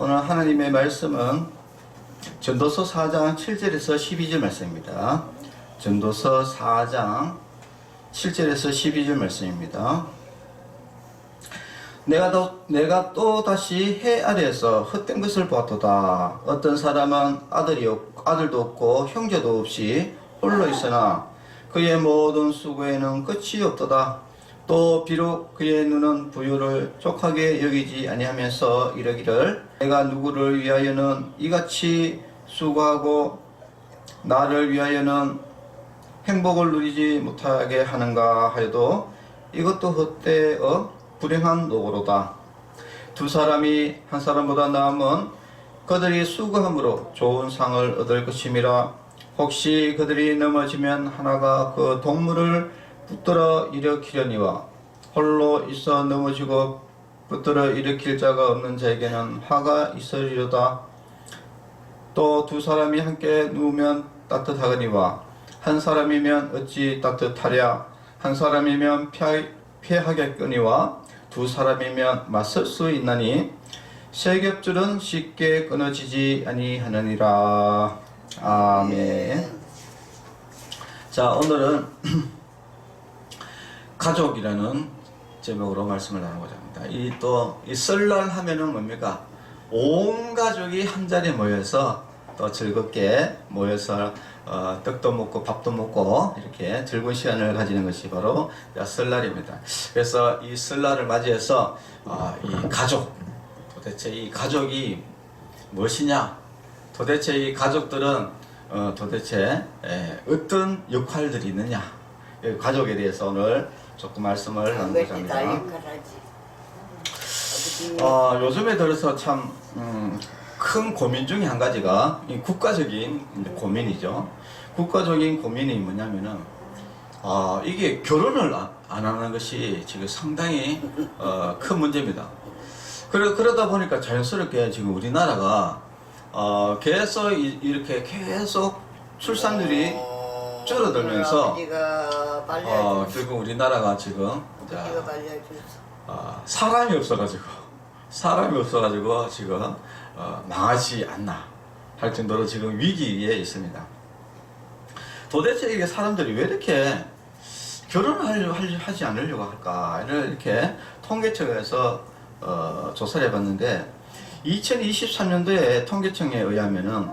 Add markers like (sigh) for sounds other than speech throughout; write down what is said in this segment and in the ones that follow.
오늘 하나님의 말씀은 전도서 4장 7절에서 12절 말씀입니다. 전도서 4장 7절에서 12절 말씀입니다. 내가 또, 내가 또 다시 해 아래에서 헛된 것을 보았도다. 어떤 사람은 아들이 없, 아들도 없고 형제도 없이 홀로 있으나 그의 모든 수고에는 끝이 없도다. 또 비록 그의 눈은 부유를 족하게 여기지 아니하면서 이러기를 내가 누구를 위하여는 이같이 수고하고 나를 위하여는 행복을 누리지 못하게 하는가 하여도 이것도 헛되어 불행한 노고로다. 두 사람이 한 사람보다 나음은 그들이 수고함으로 좋은 상을 얻을 것임이라 혹시 그들이 넘어지면 하나가 그 동물을 붙들어 일으키려니와 홀로 있어 넘어지고 붙들어 일으킬 자가 없는 자에게는 화가 있으리로다. 또 두 사람이 함께 누우면 따뜻하거니와 한 사람이면 어찌 따뜻하랴? 한 사람이면 피하, 피하겠거니와 두 사람이면 맞설 수 있나니? 세 겹줄은 쉽게 끊어지지 아니하느니라. 아멘. 자 오늘은 (clears throat) 가족이라는 제목으로 말씀을 나누고자 합니다 이 또 이 설날 하면은 뭡니까 온 가족이 한 자리에 모여서 또 즐겁게 모여서 어, 떡도 먹고 밥도 먹고 이렇게 즐거운 시간을 가지는 것이 바로 설날입니다. 그래서 이 설날을 맞이해서 어, 이 가족 도대체 이 가족이 무엇이냐? 도대체 이 가족들은 어, 도대체 에, 어떤 역할들이 있느냐? 이 가족에 대해서 오늘 조금 말씀을 나누고자 다 합니다. 역할하지. 어, 요즘에 들어서 참, 음, 큰 고민 중에 한 가지가 이 국가적인 이제 고민이죠. 국가적인 고민이 뭐냐면은, 어, 이게 결혼을 안, 안 하는 것이 지금 상당히 어, 큰 문제입니다. 그러, 그러다 보니까 자연스럽게 지금 우리나라가 어, 계속 이- 이렇게 계속 출산율이 줄어들면서 아버지가 어. 결국 우리나라가 지금 자, 아버지가. 어, 사람이 없어가지고 사람이 없어가지고 지금 어, 망하지 않나 할 정도로 지금 위기에 있습니다. 도대체 이게 사람들이 왜 이렇게 결혼을 하지 않으려고 할까를 이렇게 통계청에서 어, 조사를 해봤는데 2023년도에 통계청에 의하면은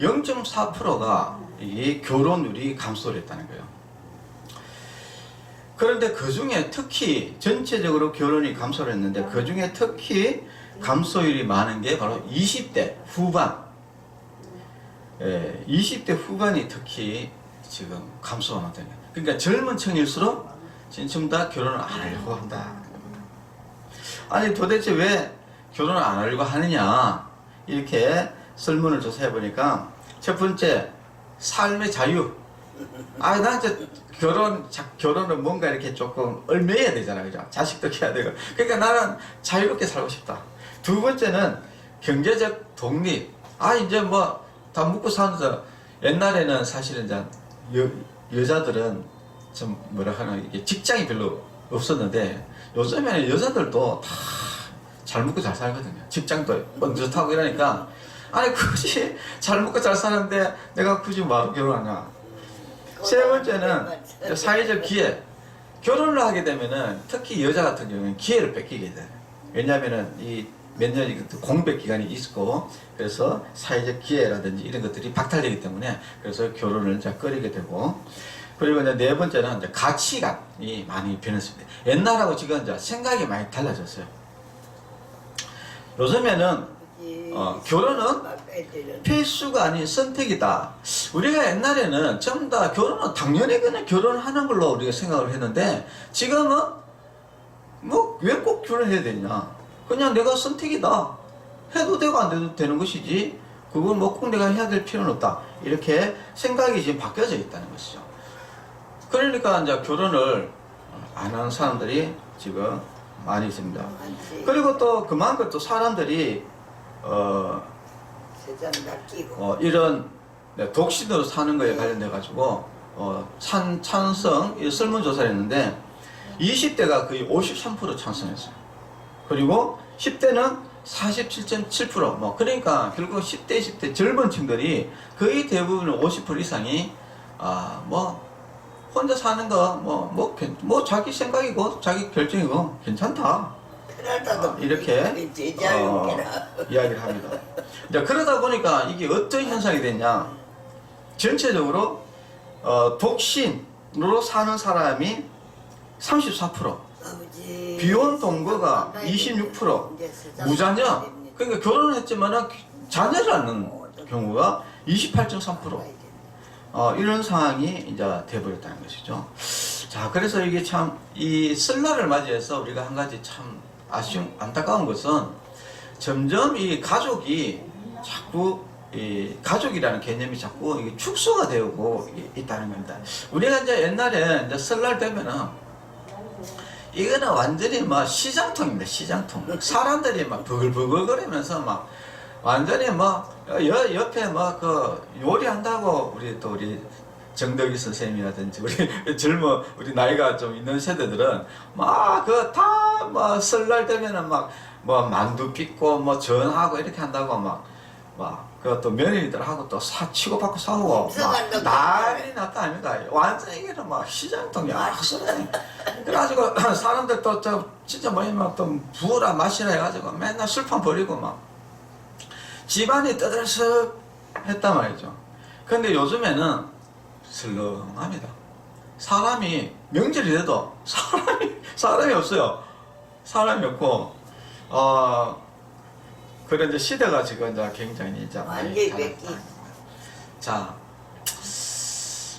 0.4%가 이 결혼율이 감소를 했다는 거예요. 그런데 그 중에 특히 전체적으로 결혼이 감소를 했는데 그 중에 특히 감소율이 많은 게 바로 20대 후반. 예, 20대 후반이 특히 지금 감소가 많다는 거예요. 그러니까 젊은 층일수록 전부 다 결혼을 안 하려고 한다. 아니 도대체 왜 결혼을 안 하려고 하느냐 이렇게 설문을 조사해 보니까 첫 번째 삶의 자유 아, 나 이제 결혼, 자, 결혼은 뭔가 이렇게 조금 얼매야 되잖아, 그죠? 자식도 키워야 되고. 그러니까 나는 자유롭게 살고 싶다. 두 번째는 경제적 독립. 아, 이제 뭐, 다 묵고 사는데, 옛날에는 사실은 이제 여, 여자들은 좀 뭐라 하나, 이게 직장이 별로 없었는데, 요즘에는 여자들도 다 잘 먹고 잘 살거든요. 직장도 먼저 타고 이러니까, 아니, 굳이 잘 먹고 잘 사는데 내가 굳이 뭐하러 결혼하냐. 세 번째는 사회적 기회. 결혼을 하게 되면은 특히 여자 같은 경우는 기회를 뺏기게 돼. 왜냐면은 이 몇 년이 공백 기간이 있고 그래서 사회적 기회라든지 이런 것들이 박탈되기 때문에 그래서 결혼을 이제 꺼리게 되고 그리고 이제 네 번째는 이제 가치관이 많이 변했습니다. 옛날하고 지금 이제 생각이 많이 달라졌어요. 요즘에는 어, 결혼은 필수가 아닌 선택이다. 우리가 옛날에는 전부 다 결혼은 당연히 그냥 결혼하는 걸로 우리가 생각을 했는데 지금은 뭐 왜 꼭 결혼해야 되냐? 그냥 내가 선택이다. 해도 되고 안 해도 되는 것이지. 그건 뭐 꼭 내가 해야 될 필요는 없다. 이렇게 생각이 지금 바뀌어져 있다는 것이죠. 그러니까 이제 결혼을 안 하는 사람들이 지금 많이 있습니다. 그리고 또 그만큼 또 사람들이 어, 세상 다 끼고. 어, 이런 네, 독신으로 사는 거에 관련돼 가지고 어, 찬, 찬성 이 설문조사를 했는데 20대가 거의 53% 찬성했어요. 그리고 10대는 47.7%뭐 그러니까 결국 10대 20대 젊은 층들이 거의 대부분 50% 이상이 아뭐 혼자 사는 거뭐뭐 뭐 자기 생각이고 자기 결정이고 괜찮다 이렇게 제자유게라 어, 이야기를 합니다. 이제 그러다 보니까 이게 어떤 현상이 됐냐? 전체적으로 어, 독신으로 사는 사람이 34%, 아버지 비혼 동거가 26%, 무자녀, 그러니까 결혼을 했지만 자녀를 낳는 경우가 28.3%. 어, 이런 상황이 이제 돼버렸다는 것이죠. 자, 그래서 이게 참, 이 설날을 맞이해서 우리가 한 가지 참 아쉬운, 안타까운 것은 점점 이 가족이 자꾸 이 가족이라는 개념이 자꾸 축소가 되고 이- 있다는 겁니다. 우리가 이제 옛날에 이제 설날 되면은 이거는 완전히 막 시장통입니다. 시장통. 사람들이 막 버글버글거리면서 막 완전히 막 여, 옆에 막 그 요리한다고 우리 또 우리 정덕희 선생님이라든지 우리 (laughs) 젊어 우리 나이가 좀 있는 세대들은 막 그다막 설날 되면은 막 뭐 만두 빚고 뭐 전하고 이렇게 한다고 막막 그것도 며느리들하고 또 사 치고 받고 싸우고 막 난리 났다 아닙니까? 완전 이게는 막 시장통이 악순환이 그래가지고 (clears throat) 사람들 또 저 진짜 뭐냐 막또 부으라 마시라 해가지고 맨날 술판 버리고 막 집안이 떠들썩 했단 말이죠. 근데 요즘에는 슬렁합니다. 사람이 명절이 돼도 사람이 사람이 없어요. 사람이 없고 어 그런 이제 시대가 지금 이제 굉장히 이제 완전히. 뺏기. 자,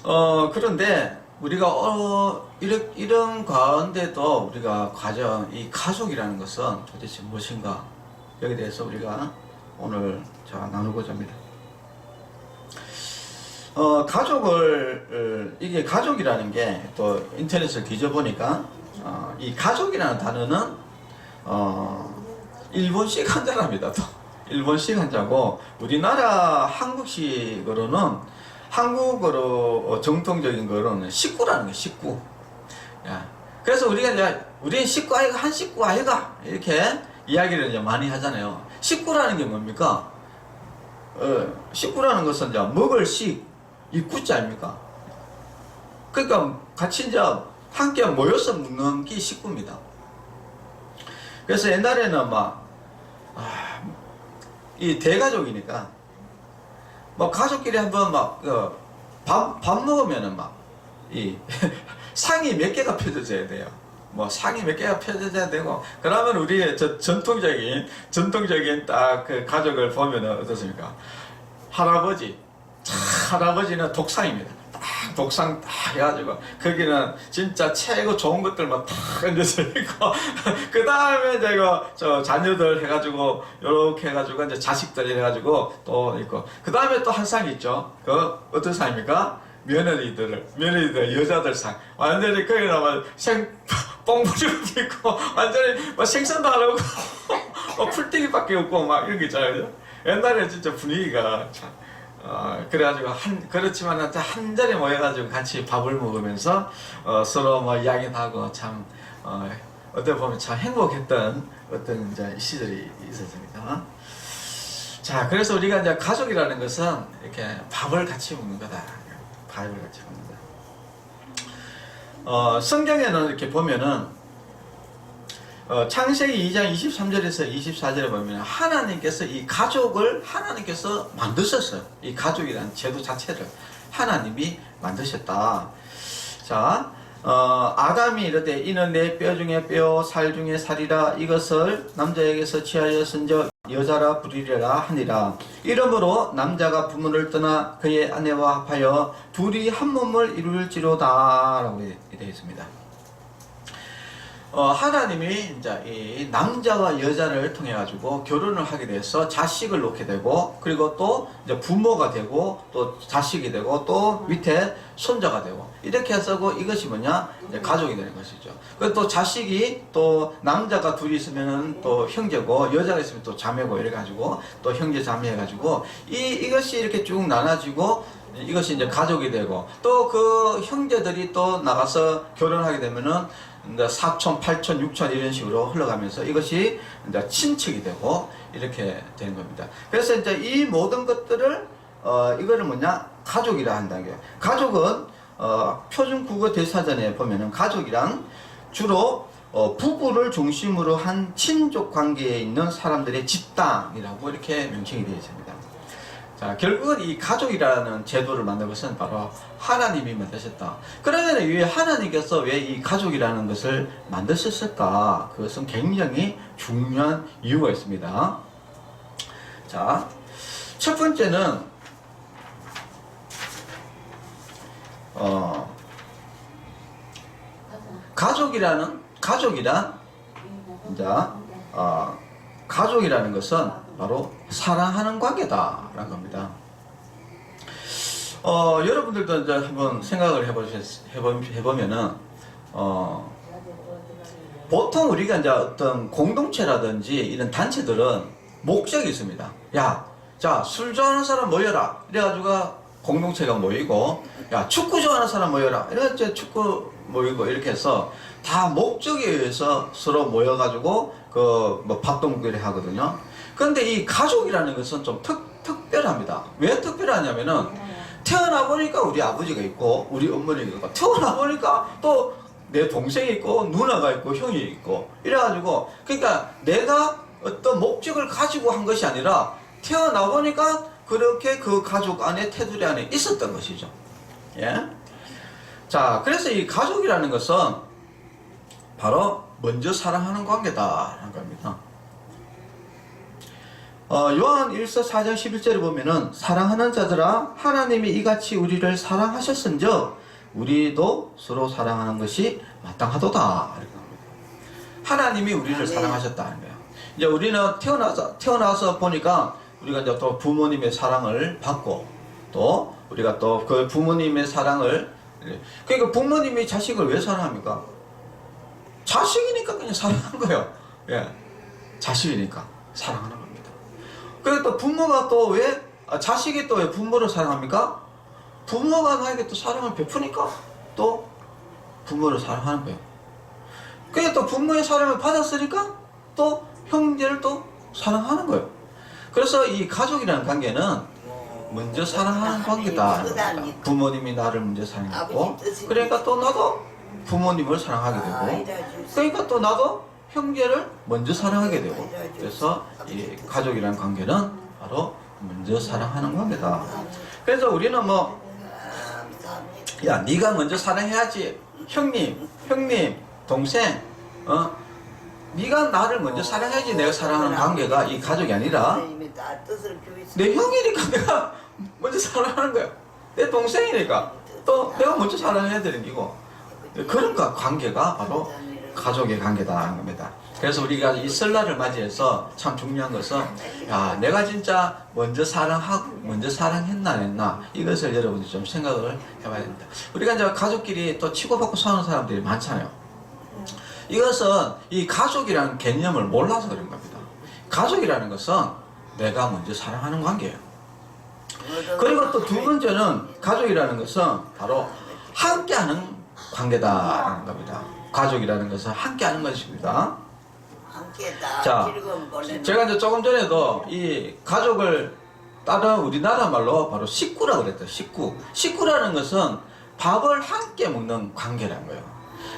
어 그런데 우리가 어 이런 이런 가운데도 우리가 가정 이 가족이라는 것은 도대체 무엇인가 여기에 대해서 우리가 오늘 자 나누고자 합니다. 어 가족을 어, 이게 가족이라는 게 또 인터넷을 뒤져보니까 어, 이 가족이라는 단어는 어 일본식 한자랍니다. 또 일본식 한자고 우리나라 한국식으로는 한국어로 어, 정통적인 거로는 식구라는 게 식구. 야, 그래서 우리가 이제 우리는 식구 아이가 한 식구 아이가 이렇게 이야기를 이제 많이 하잖아요. 식구라는 게 뭡니까? 어, 식구라는 것은 이제 먹을 식, 이 구자 아닙니까? 그러니까 같이 이제 함께 모여서 먹는 게 식구입니다. 그래서 옛날에는 막, 아, 이 대가족이니까, 뭐 가족끼리 한번 막, 어, 밥, 밥 먹으면은 막, 이, (laughs) 상이 몇 개가 펴져져야 돼요. 뭐 상이 몇 개가 펴져져야 되고, 그러면 우리의 저 전통적인, 전통적인 딱 그 가족을 보면은 어떻습니까? 할아버지, 차, 할아버지는 독상입니다. 딱 독상 딱 해가지고 거기는 진짜 최고 좋은 것들만 탁 얹어져 있고 그 다음에 제가 저 자녀들 해가지고 요렇게 해가지고 이제 자식들 해가지고 또 있고 그 다음에 또 한 상이 있죠. 그 어떤 상입니까? 며느리들 며느리들 여자들 상 완전히 거기는 막생 뽕부리고 (laughs) 있고 완전히 막 생선도 안 하고 (laughs) 어, 풀떼기밖에 없고 막 이런 게 있잖아요. 옛날에 진짜 분위기가 참 어, 그래가지고 한 그렇지만 한 자리 모여가지고 같이 밥을 먹으면서 어, 서로 뭐 이야기도 하고 참 어, 어떻게 보면 참 행복했던 어떤 이제 시절이 있었습니다. 자, 그래서 우리가 이제 가족이라는 것은 이렇게 밥을 같이 먹는 거다. 밥을 같이 먹는다. 어, 성경에는 이렇게 보면은 어, 창세기 2장 23절에서 24절에 보면 하나님께서 이 가족을 하나님께서 만드셨어요. 이 가족이라는 제도 자체를 하나님이 만드셨다. 자, 어, 아담이 이르되 이는 내 뼈 중에 뼈, 살 중에 살이라 이것을 남자에게서 취하였은저 여자라 부리려라 하니라. 이러므로 남자가 부모를 떠나 그의 아내와 합하여 둘이 한 몸을 이룰지로다 라고 되어 있습니다. 어, 하나님이 이제 이 남자와 여자를 통해 가지고 결혼을 하게 돼서 자식을 놓게 되고 그리고 또 이제 부모가 되고 또 자식이 되고 또 밑에 손자가 되고 이렇게 해서고 이것이 뭐냐 가족이 되는 것이죠. 그리고 또 자식이 또 남자가 둘이 있으면은 또 형제고 여자가 있으면 또 자매고 이래 가지고 또 형제 자매 해 가지고 이 이것이 이렇게 쭉 나눠지고 이것이 이제 가족이 되고 또 그 형제들이 또 나가서 결혼하게 되면은 이제 사촌, 팔촌, 육촌 이런 식으로 흘러가면서 이것이 이제 친척이 되고 이렇게 되는 겁니다. 그래서 이제 이 모든 것들을 어 이거를 뭐냐 가족이라 한다는 거예요. 가족은 어 표준 국어 대사전에 보면은 가족이란 주로 어, 부부를 중심으로 한 친족 관계에 있는 사람들의 집단이라고 이렇게 명칭이 되어 있습니다. 자, 결국은 이 가족이라는 제도를 만든 것은 바로 하나님이 만드셨다. 그러면 왜 하나님께서 왜 이 가족이라는 것을 만드셨을까? 그것은 굉장히 중요한 이유가 있습니다. 자, 첫 번째는, 어, 가족이라는, 가족이란, 이제, 어, 가족이라는 것은 바로 사랑하는 관계다라는 겁니다. 어, 여러분들도 이제 한번 생각을 해보, 해보 면은, 어, 보통 우리가 이제 어떤 공동체라든지 이런 단체들은 목적이 있습니다. 야, 자, 술 좋아하는 사람 모여라. 이래가지고 공동체가 모이고, 야, 축구 좋아하는 사람 모여라. 이래가지고 축구 모이고, 이렇게 해서 다 목적에 의해서 서로 모여가지고, 그, 뭐, 밥동거리 하거든요. 근데 이 가족이라는 것은 좀 특, 특별합니다. 왜 특별하냐면은, 태어나 보니까 우리 아버지가 있고, 우리 어머니가 있고, 태어나 보니까 또 내 동생이 있고, 누나가 있고, 형이 있고, 이래가지고, 그러니까 내가 어떤 목적을 가지고 한 것이 아니라, 태어나 보니까 그렇게 그 가족 안에, 테두리 안에 있었던 것이죠. 예? 자, 그래서 이 가족이라는 것은 바로 먼저 사랑하는 관계다라는 겁니다. 어, 요한 1서 4장 11절에 보면은 사랑하는 자들아 하나님이 이같이 우리를 사랑하셨은즉 우리도 서로 사랑하는 것이 마땅하도다 이렇게 합니다. 하나님이 우리를 아멘. 사랑하셨다는 거예요. 이제 우리는 태어나서 태어나서 보니까 우리가 이제 또 부모님의 사랑을 받고 또 우리가 또 그 부모님의 사랑을 그러니까 부모님이 자식을 왜 사랑합니까? 자식이니까 그냥 사랑하는 거예요. 예. 자식이니까 사랑하는. 그리고 또 부모가 또 왜, 아, 자식이 또 왜 부모를 사랑합니까? 부모가 나에게 또 사랑을 베푸니까 또 부모를 사랑하는 거예요. 그게 또 부모의 사랑을 받았으니까 또 형제를 또 사랑하는 거예요. 그래서 이 가족이라는 관계는 먼저 사랑하는 관계다. 부모님이 나를 먼저 사랑했고, 그러니까 또 나도 부모님을 사랑하게 되고, 그러니까 또 나도 형제를 먼저 사랑하게 되고 그래서 이 가족이라는 관계는 바로 먼저 사랑하는 관계다. 그래서 우리는 뭐 야, 네가 먼저 사랑해야지. 형님, 형님, 동생, 어? 네가 나를 먼저 사랑해야지 내가 사랑하는 관계가 이 가족이 아니라 내 형이니까 내가 먼저 사랑하는 거야. 내 동생이니까 또 내가 먼저 사랑해야 되는 기고. 그러니까 관계가 바로 가족의 관계다라는 겁니다. 그래서 우리가 이 설날을 맞이해서 참 중요한 것은 야 내가 진짜 먼저 사랑하고 먼저 사랑했나 안 했나 이것을 여러분이 좀 생각을 해봐야 됩니다. 우리가 이제 가족끼리 또 치고받고 사는 사람들이 많잖아요. 이것은 이 가족이라는 개념을 몰라서 그런 겁니다. 가족이라는 것은 내가 먼저 사랑하는 관계예요. 그리고 또 두 번째는 가족이라는 것은 바로 함께하는 관계다라는 겁니다. 가족이라는 것은 함께 하는 것입니다. 자, 제가 이제 조금 전에도 이 가족을 다른 우리나라 말로 바로 식구라 그랬죠. 식구. 식구라는 것은 밥을 함께 먹는 관계라는 거예요.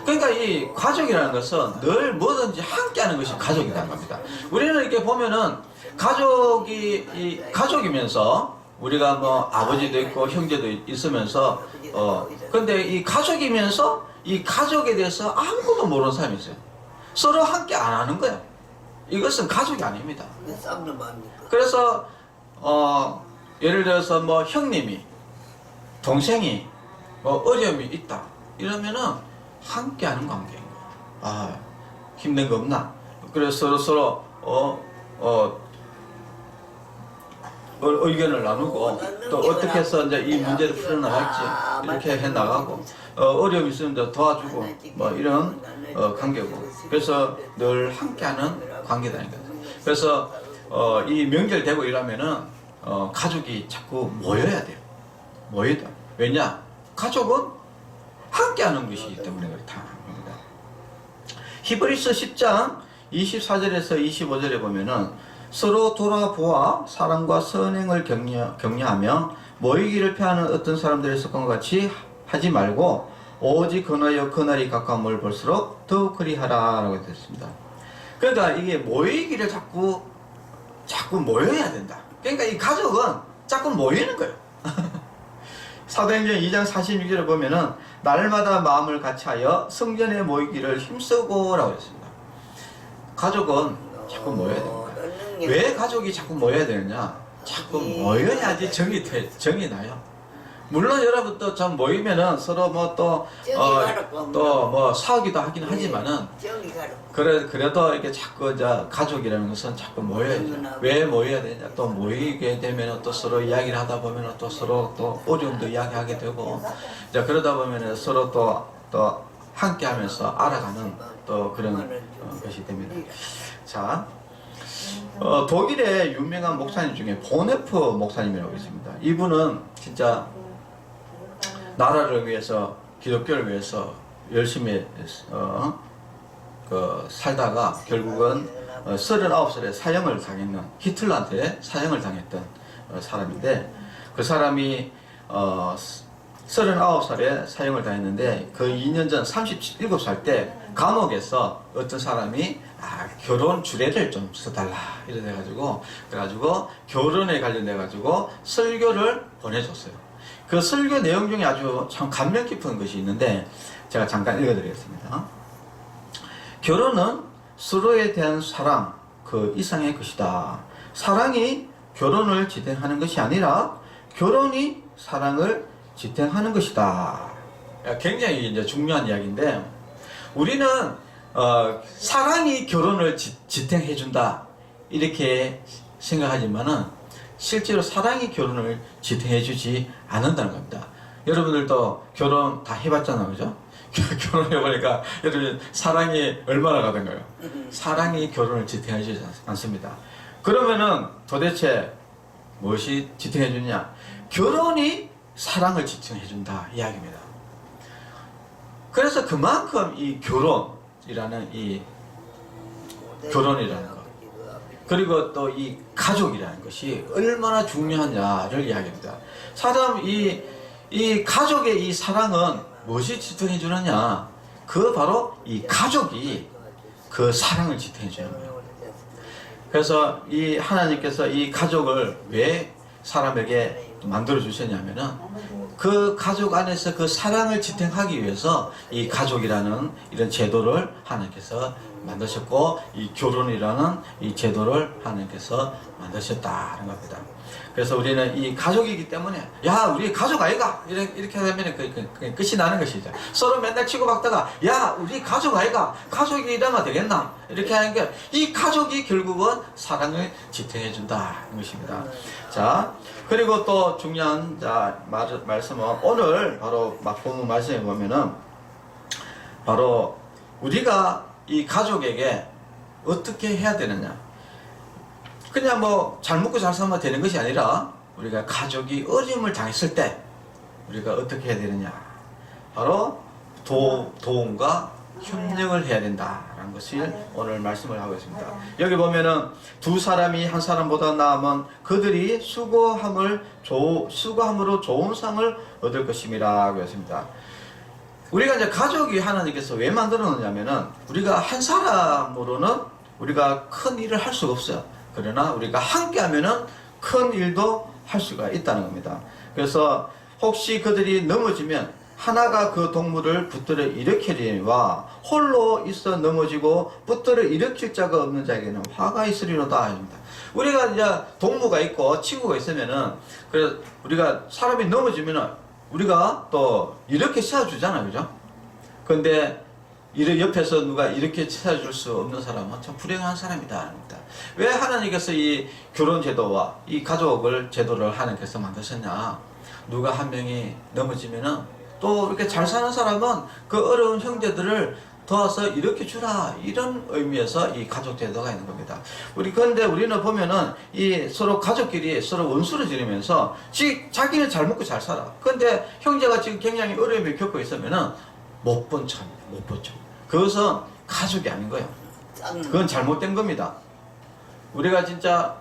그러니까 이 가족이라는 것은 늘 뭐든지 함께 하는 것이 가족이라는 겁니다. 우리는 이렇게 보면은 가족이 이 가족이면서 우리가 뭐 아버지도 있고 형제도 있으면서 어 근데 이 가족이면서 이 가족에 대해서 아무것도 모르는 사람이 있어요. 서로 함께 안 하는 거야. 이것은 가족이 아닙니다. 그래서 어 예를 들어서 뭐 형님이 동생이 뭐 어려움이 있다 이러면은 함께 하는 관계인 거야. 아 힘든 거 없나? 그래서 서로 서로 어 어 의견을 나누고 또 어떻게 해서 이제 이 문제를 풀어나갈지 이렇게 해 나가고 어, 어려움이 있으면 도와주고 뭐 이런 어, 관계고 그래서 늘 함께하는 관계다는 거죠. 그래서 어, 이 명절 되고 이러면은 어, 가족이 자꾸 모여야 돼요. 모여야 돼. 왜냐? 가족은 함께하는 것이기 때문에 그렇다. 겁니다. 히브리서 10장 24절에서 25절에 보면은 서로 돌아보아 사랑과 선행을 격려, 격려하며 모이기를 피하는 어떤 사람들의 습관과 같이 하지 말고 오직 건하여 그날이 가까움을 볼수록 더욱 그리하라 라고 됐습니다. 그러니까 이게 모이기를 자꾸 자꾸 모여야 된다. 그러니까 이 가족은 자꾸 모이는 거예요. (laughs) 사도행전 2장 46절에 보면은 날마다 마음을 같이하여 성전에 모이기를 힘쓰고 라고 했습니다. 가족은 자꾸 모여야 됩니다. 왜 가족이 자꾸 모여야 되느냐? 자꾸 모여야지 정이 돼, 정이 나요. 물론 여러분도 좀 모이면은 서로 뭐 뭐또또뭐 싸우기도 하긴 하지만은 저기 가라. 그래 그래도 이렇게 자꾸 이제 가족이라는 것은 자꾸 모여야죠. 왜 모여야 되냐? 또 모이게 되면 또 서로 이야기를 하다 보면 또 서로 또 어려움도 이야기하게 되고 이제 그러다 보면 서로 또또 함께하면서 알아가는 또 그런 어, 것이 됩니다. 자, 어, 독일의 유명한 목사님 중에 보네프 목사님이라고 있습니다. 이분은 진짜 나라를 위해서 기독교를 위해서 열심히 어, 그 살다가 결국은 어, 39살에 사형을 당했는 히틀러한테 사형을 당했던 어, 사람인데 그 사람이 어, 39살에 사형을 당했는데 그 2년 전 37살 때 감옥에서 어떤 사람이 아, 결혼 주례를 좀 써달라 이래 가지고 그래가지고 결혼에 관련돼 가지고 설교를 보내줬어요. 그 설교 내용 중에 아주 참 감명 깊은 것이 있는데 제가 잠깐 읽어드리겠습니다. 결혼은 서로에 대한 사랑 그 이상의 것이다. 사랑이 결혼을 지탱하는 것이 아니라 결혼이 사랑을 지탱하는 것이다. 굉장히 이제 중요한 이야기인데 우리는 어, 사랑이 결혼을 지, 지탱해 준다 이렇게 생각하지만은 실제로 사랑이 결혼을 지탱해 주지 않는다는 겁니다. 여러분들도 결혼 다 해봤잖아요, 그죠? (laughs) 결혼해 보니까 여러분 사랑이 얼마나 가던가요? 사랑이 결혼을 지탱해 주지 않- 않습니다. 그러면은 도대체 무엇이 지탱해 주냐? 결혼이 사랑을 지탱해 준다 이야기입니다. 그래서 그만큼 이 결혼이라는 이 결혼이라는 것. 그리고 또 이 가족이라는 것이 얼마나 중요하냐를 이야기합니다. 사람 이, 이 가족의 이 사랑은 무엇이 지탱해 주느냐? 그 바로 이 가족이 그 사랑을 지탱해 주는 거예요. 그래서 이 하나님께서 이 가족을 왜 사람에게 만들어 주셨냐면은 그 가족 안에서 그 사랑을 지탱하기 위해서 이 가족이라는 이런 제도를 하나님께서 만드셨고 이 결혼이라는 이 제도를 하나님께서 만드셨다는 겁니다. 그래서 우리는 이 가족이기 때문에 야 우리 가족 아이가 이렇게 이렇게 하면 그, 그, 그 끝이 나는 것이죠. 서로 맨날 치고받다가 야 우리 가족 아이가 가족이 이러면 되겠나 이렇게 하는 게 이 가족이 결국은 사랑을 지탱해 준다 는 것입니다. 자 그리고 또 중요한 자 말, 말 씀은 오늘 바로 막 본문 말씀에 보면은 바로 우리가 이 가족에게 어떻게 해야 되느냐. 그냥 뭐 잘 먹고 잘 살면 되는 것이 아니라 우리가 가족이 어려움을 당했을 때 우리가 어떻게 해야 되느냐. 바로 도, 도움과 협력을 해야 된다 라는 것을 오늘 말씀을 하고 있습니다. 여기 보면은 두 사람이 한 사람보다 나으면 그들이 수고함을 조, 수고함으로 좋은 상을 얻을 것임이라고 했습니다. 우리가 이제 가족이 하나님께서 왜 만들어 놓냐면은 우리가 한 사람으로는 우리가 큰 일을 할 수가 없어요. 그러나 우리가 함께 하면은 큰 일도 할 수가 있다는 겁니다. 그래서 혹시 그들이 넘어지면 하나가 그 동물을 붙들어 일으키리와 홀로 있어 넘어지고 붙들어 일으킬 자가 없는 자에게는 화가 있으리로다 합니다. 우리가 이제 동무가 있고 친구가 있으면은 그래 우리가 사람이 넘어지면은 우리가 또 이렇게 세워주잖아요, 그죠? 근데 이를 옆에서 누가 이렇게 세워줄 수 없는 사람은 참 불행한 사람이다. 합니다. 왜 하나님께서 이 결혼 제도와 이 가족을 제도를 하나님께서 만드셨냐? 누가 한 명이 넘어지면은 또 이렇게 잘 사는 사람은 그 어려운 형제들을 도와서 이렇게 주라 이런 의미에서 이 가족 제도가 있는 겁니다. 우리 그런데 우리는 보면은 이 서로 가족끼리 서로 원수를 지르면서 지 자기는 잘 먹고 잘 살아. 그런데 형제가 지금 굉장히 어려움을 겪고 있으면은 못 본 척, 못본 척. 그것은 가족이 아닌 거예요. 짠. 그건 잘못된 겁니다. 우리가 진짜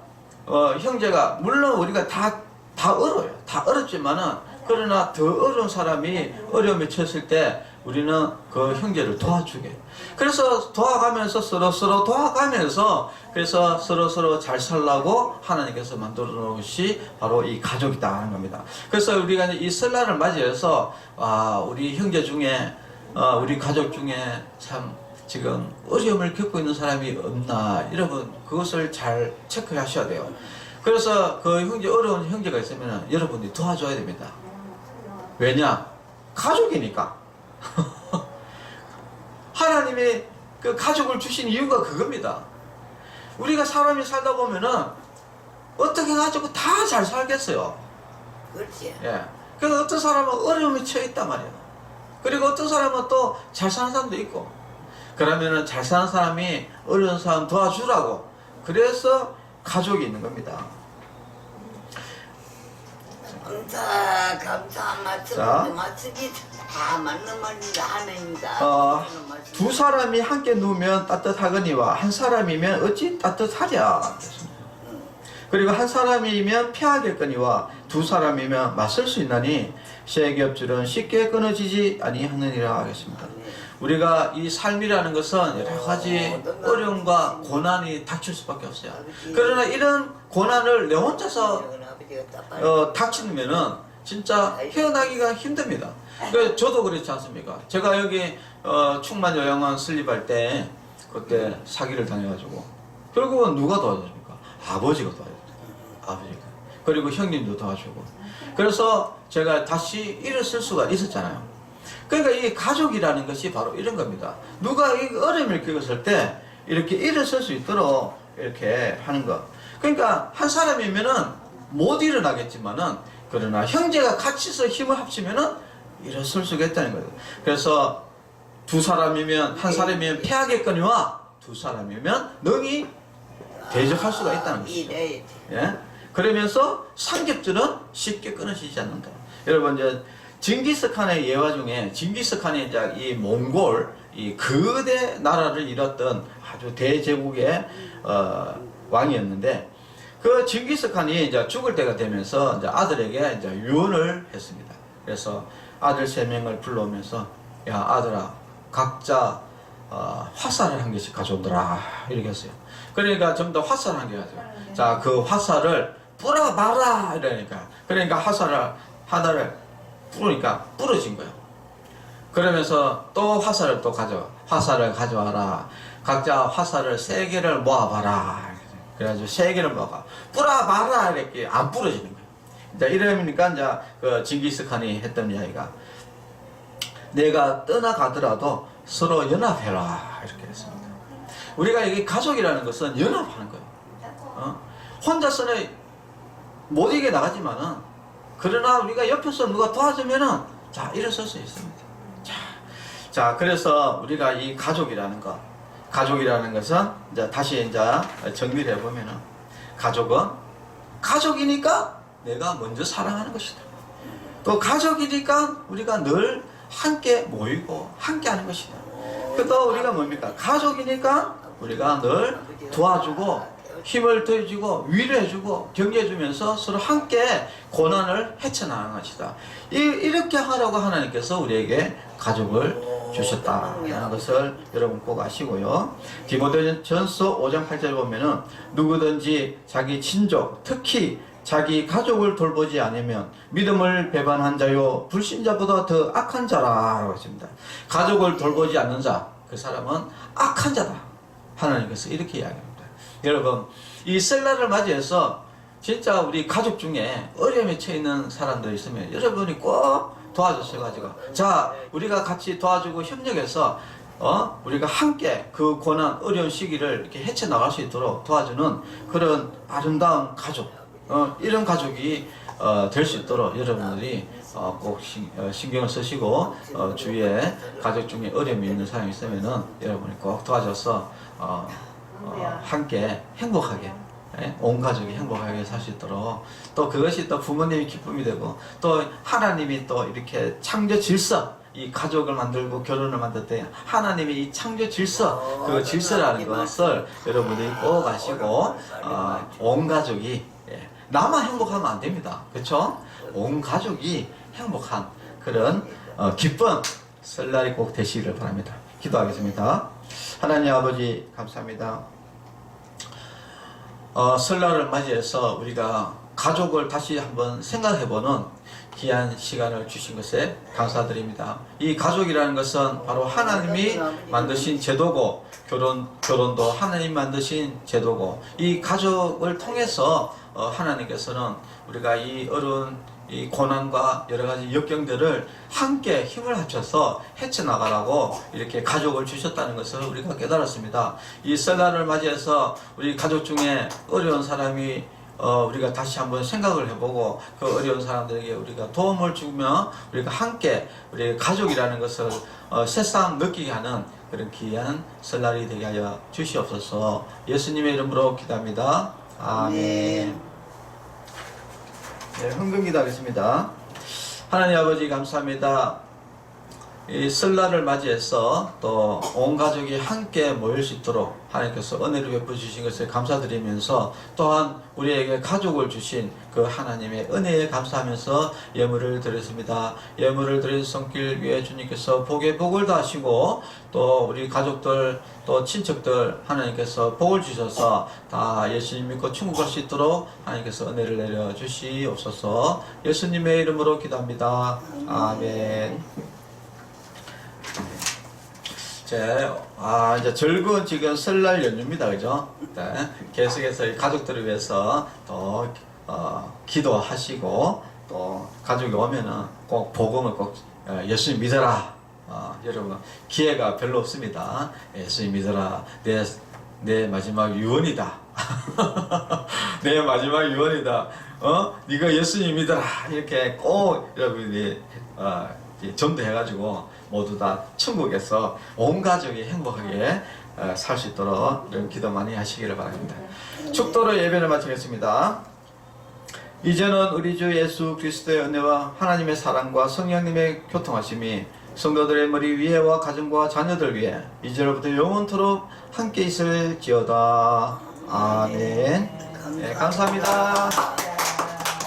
어, 형제가 물론 우리가 다다 얼어요. 다 얼었지만은 그러나 더 어려운 사람이 어려움에 처했을 때 우리는 그 형제를 도와주게. 그래서 도와가면서 서로 서로 도와가면서 그래서 서로 서로 잘 살라고 하나님께서 만들어 놓은 것이 바로 이 가족이다 하는 겁니다. 그래서 우리가 이 설날을 맞이해서 아 우리 형제 중에 어, 우리 가족 중에 참 지금 어려움을 겪고 있는 사람이 없나 여러분 그것을 잘 체크하셔야 돼요. 그래서 그 형제 어려운 형제가 있으면 여러분이 도와줘야 됩니다. 왜냐 가족이니까 (laughs) 하나님이 그 가족을 주신 이유가 그겁니다. 우리가 사람이 살다 보면은 어떻게 가지고 다 잘 살겠어요. 그렇지. 예. 그래서 어떤 사람은 어려움에 처해 있단 말이에요. 그리고 어떤 사람은 또 잘 사는 사람도 있고. 그러면은 잘 사는 사람이 어려운 사람 도와주라고. 그래서 가족이 있는 겁니다. 감사 감사 자. 말씀 말씀이 다 맞는 말입니다 하나님이다. 어, 말씀. 두 사람이 함께 누우면 따뜻하거니와 한 사람이면 어찌 따뜻하랴. 그리고 한 사람이면 피하겠거니와 두 사람이면 맞설 수 있나니 쇠 겹줄은 쉽게 끊어지지 아니하느니라 하겠습니다. 우리가 이 삶이라는 것은 여러 가지 어려움과 고난이 닥칠 수밖에 없어요. 그러나 이런 고난을 내 혼자서. 어, 닥치면은 진짜 헤어나기가 힘듭니다. 그 저도 그렇지 않습니까? 제가 여기 어, 충만 요양원 설립할 때 그때 사기를 당해가지고 결국은 누가 도와줍니까? 아버지가 도와줘요. 아버지가. 그리고 형님도 도와주고. 그래서 제가 다시 일어설 수가 있었잖아요. 그러니까 이 가족이라는 것이 바로 이런 겁니다. 누가 이 어려움을 겪었을 때 이렇게 일어설 수 있도록 이렇게 하는 것. 그러니까 한 사람이면은 못 일어나겠지만은 그러나 형제가 같이서 힘을 합치면은 일어설 수가 있다는 거예요. 그래서 두 사람이면 한 사람이면 패하겠거니와 두 사람이면 능히 대적할 수가 있다는 것이죠. 이래. 예? 그러면서 삼겹줄은 쉽게 끊어지지 않는다. 여러분 이제 징기스칸의 예화 중에 징기스칸이 이제 이 몽골 이 거대 나라를 이뤘던 아주 대제국의 어, 왕이었는데 그 징기스칸이 이제 죽을 때가 되면서 이제 아들에게 이제 유언을 했습니다. 그래서 아들 세 명을 불러오면서 야 아들아 각자 어, 화살을 한 개씩 가져오더라. 이렇게 했어요. 그러니까 전부 다 화살 한 개 가지고 자그 화살을 뿌려봐라. 이러니까. 그러니까 화살을 하나를 뿌리니까 부러진 거예요. 그러면서 또 화살을 또 가져 화살을 가져와라 각자 화살을 세 개를 모아봐라 그래가지고 세 개를 모아 뿌려봐라 이렇게 안 부러지는 거예요. 이러니까 이제 그 징기스칸이 했던 이야기가 내가 떠나가더라도 서로 연합해라 이렇게 했습니다. 우리가 이게 가족이라는 것은 연합하는 거예요. 어? 혼자서는 못 이겨 나가지만은 그러나 우리가 옆에서 누가 도와주면은 자 일어설 수 있습니다. 자, 자 그래서 우리가 이 가족이라는 것, 가족이라는 것은 이제 다시 이제 정리를 해보면은 가족은 가족이니까 내가 먼저 사랑하는 것이다. 또 가족이니까 우리가 늘 함께 모이고 함께 하는 것이다. 그또 우리가 뭡니까? 가족이니까 우리가 늘 도와주고 힘을 더해주고 위로해주고 격려해주면서 서로 함께 고난을 헤쳐나가는 것이다. 이, 이렇게 하라고 하나님께서 우리에게 가족을 주셨다라는 것을 여러분 꼭 아시고요. 디모데전서 5장 8절 보면은 누구든지 자기 친족, 특히 자기 가족을 돌보지 않으면 믿음을 배반한 자요 불신자보다 더 악한 자라라고 했습니다. 가족을 돌보지 않는 자, 그 사람은 악한 자다. 하나님께서 이렇게 이야기합니다. 여러분, 이 설날을 맞이해서 진짜 우리 가족 중에 어려움에 처해 있는 사람들 있으면 여러분이 꼭 도와주셔가지고. 자 우리가 같이 도와주고 협력해서 어 우리가 함께 그 고난 어려운 시기를 이렇게 헤쳐나갈 수 있도록 도와주는 그런 아름다운 가족 어 이런 가족이 어, 될 수 있도록 여러분들이 어, 꼭 신, 어, 신경을 쓰시고 어, 주위에 가족 중에 어려움이 있는 사람이 있으면은 여러분이 꼭 도와줘서 어, 어, 함께 행복하게 예? 온 가족이 행복하게 살 수 있도록 또 그것이 또 부모님이 기쁨이 되고 또 하나님이 또 이렇게 창조 질서 이 가족을 만들고 결혼을 만들 때 하나님의 이 창조 질서 그 질서라는 것을 여러분들이 꼭 아시고 어, 온 가족이 예, 나만 행복하면 안 됩니다. 그렇죠? 온 가족이 행복한 그런 어, 기쁜 설날이 꼭 되시기를 바랍니다. 기도하겠습니다. 하나님 아버지 감사합니다. 어, 설날을 맞이해서 우리가 가족을 다시 한번 생각해보는 귀한 시간을 주신 것에 감사드립니다. 이 가족이라는 것은 바로 하나님이 만드신 제도고 결혼 결혼도 하나님 만드신 제도고 이 가족을 통해서 어, 하나님께서는 우리가 이 어려운 이 고난과 여러 가지 역경들을 함께 힘을 합쳐서 헤쳐나가라고 이렇게 가족을 주셨다는 것을 우리가 깨달았습니다. 이 설날을 맞이해서 우리 가족 중에 어려운 사람이 어, 우리가 다시 한번 생각을 해보고 그 어려운 사람들에게 우리가 도움을 주며 우리가 함께 우리 가족이라는 것을 어, 새삼 느끼게 하는 그런 귀한 설날이 되게 하여 주시옵소서 예수님의 이름으로 기도합니다. 아멘. 네, 흥금 기도 하겠습니다. 하나님 아버지 감사합니다. 이 설날을 맞이해서 또 온 가족이 함께 모일 수 있도록 하나님께서 은혜를 베풀어 주신 것을 감사드리면서 또한 우리에게 가족을 주신 그 하나님의 은혜에 감사하면서 예물을 드렸습니다. 예물을 드린 손길 위에 주님께서 복에 복을 다하시고 또 우리 가족들 또 친척들 하나님께서 복을 주셔서 다 예수님 믿고 천국 갈수 있도록 하나님께서 은혜를 내려 주시옵소서 예수님의 이름으로 기도합니다. 아멘. 제, 아, 이제 즐거운 지금 설날 연휴입니다. 그죠? 네. 계속해서 이 가족들을 위해서 또, 어, 기도하시고, 또, 가족이 오면은 꼭 복음을 꼭, 어, 예수님 믿어라. 어, 여러분, 기회가 별로 없습니다. 예수님 믿어라. 내, 내 마지막 유언이다. (laughs) 내 마지막 유언이다. 어? 네가 예수님 믿어라. 이렇게 꼭 여러분이, 어, 이 전도해가지고 모두 다 천국에서 온 가족이 행복하게 살 수 있도록 이런 기도 많이 하시기를 바랍니다. 축도로 예배를 마치겠습니다. 이제는 우리 주 예수 그리스도의 은혜와 하나님의 사랑과 성령님의 교통하심이 성도들의 머리 위에와 가정과 자녀들 위에 이제로부터 영원토록 함께 있을지어다. 아멘. 네, 감사합니다.